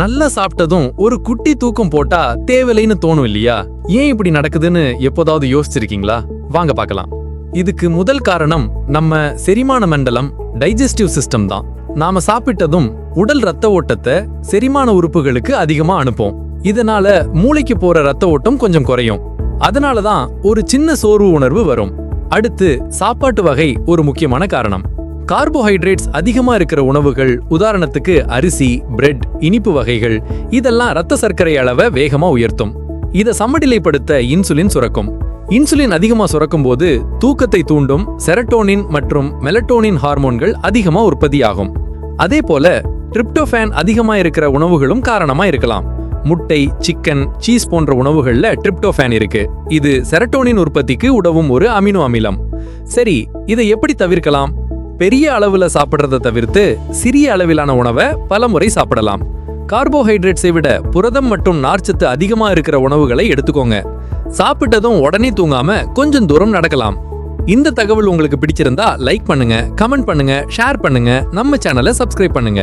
நல்லா சாப்பிட்டதும் ஒரு குட்டி தூக்கம் போட்டா தேவையில்லைன்னு தோணும் இல்லையா? ஏன் இப்படி நடக்குதுன்னு எப்போதாவது யோசிச்சிருக்கீங்களா? வாங்க பார்க்கலாம். இதுக்கு முதல் காரணம் நம்ம செரிமான மண்டலம் டைஜஸ்டிவ் சிஸ்டம் தான். நாம சாப்பிட்டதும் உடல் ரத்த ஓட்டத்தை செரிமான உறுப்புகளுக்கு அதிகமா அனுப்போம். இதனால மூளைக்கு போற ரத்த ஓட்டம் கொஞ்சம் குறையும். அதனால தான் ஒரு சின்ன சோர்வு உணர்வு வரும். அடுத்து சாப்பாட்டு வகை ஒரு முக்கியமான காரணம். கார்போஹைட்ரேட்ஸ் அதிகமாக இருக்கிற உணவுகள் உதாரணத்துக்கு அரிசி பிரெட் இனிப்பு வகைகள் இதெல்லாம் ரத்த சர்க்கரை அளவை வேகமாக உயர்த்தும். இதை சமநிலைப்படுத்த இன்சுலின் சுரக்கும். இன்சுலின் அதிகமாக சுரக்கும் போது தூக்கத்தை தூண்டும் செரட்டோனின் மற்றும் மெலட்டோனின் ஹார்மோன்கள் அதிகமாக உற்பத்தியாகும். அதே போல டிரிப்டோஃபேன் அதிகமாக இருக்கிற உணவுகளும் காரணமாக இருக்கலாம். முட்டை சிக்கன் சீஸ் போன்ற உணவுகளில் டிரிப்டோஃபேன் இருக்கு. இது செரட்டோனின் உற்பத்திக்கு உதவும் ஒரு அமினோ அமிலம். சரி இதை எப்படி தவிர்க்கலாம்? பெரிய அளவில் சாப்பிட்றத தவிர்த்து சிறிய அளவிலான உணவை பலமுறை சாப்பிடலாம். கார்போஹைட்ரேட்ஸை விட புரதம் மற்றும் நார்ச்சத்து அதிகமாக இருக்கிற உணவுகளை எடுத்துக்கோங்க. சாப்பிட்டதும் உடனே தூங்காம கொஞ்சம் தூரம் நடக்கலாம். இந்த தகவல் உங்களுக்கு பிடிச்சிருந்தா லைக் பண்ணுங்க கமெண்ட் பண்ணுங்க ஷேர் பண்ணுங்க நம்ம சேனலை சப்ஸ்கிரைப் பண்ணுங்க.